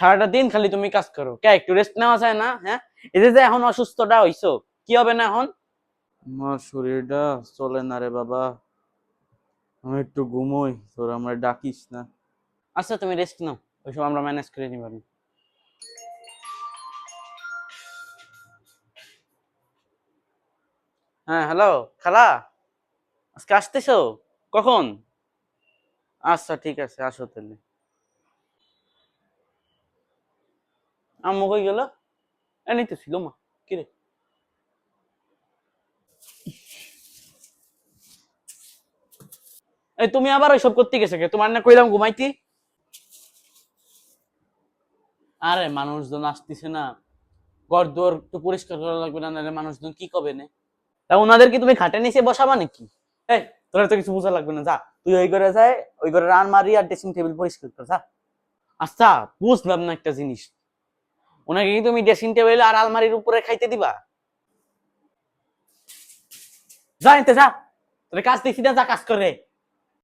সারাটা দিন খালি তুমি কাজ করো। কে একটু রেস্ট নেওয়া যায় না? হ্যাঁ? এই যে এখন অসুস্থটা হইছো কি হবে না এখন? আমার শরীরটা চলে না রে বাবা। আমি একটু ঘুমোই তোর আমরা ডাকিস না। আচ্ছা তুমি রেস্ট নাও। ওই সময় আমরা ম্যানেজ করে নিব হ্যাঁ হ্যালো খালা? আজকে আসতেছো? কখন? আচ্ছা ঠিক আছে আসো তাহলে। আম্মু কই গেল? এনে তো ছিল মা, কিরে? এই তুমি আবার ওইসব করতে গেছে কে? তোমার না কইলাম ঘুমাইতি? আরে, মানুষজন আসতেছে না। ঘর দুয়ার একটু পরিষ্কার করা লাগবে না, নাহলে মানুষজন কি কবে না? তা ওনাদেরকে তুমি খাটে নিচে বসাবা নাকি? এই তোর তো কিছু বোঝা লাগবে না, যা। তুই ওই ঘরে যায় ওই ঘরে আলমারি আর ড্রেসিং টেবিল পরিষ্কার কর, যা। আচ্ছা বুঝলাম না একটা জিনিস। ওনাকে কি তুমি ড্রেসিং টেবিল আর আলমারির উপরে খাইতে দিবা। যা এতে যা, তোর কাজ দেখি না যা কাজ করে।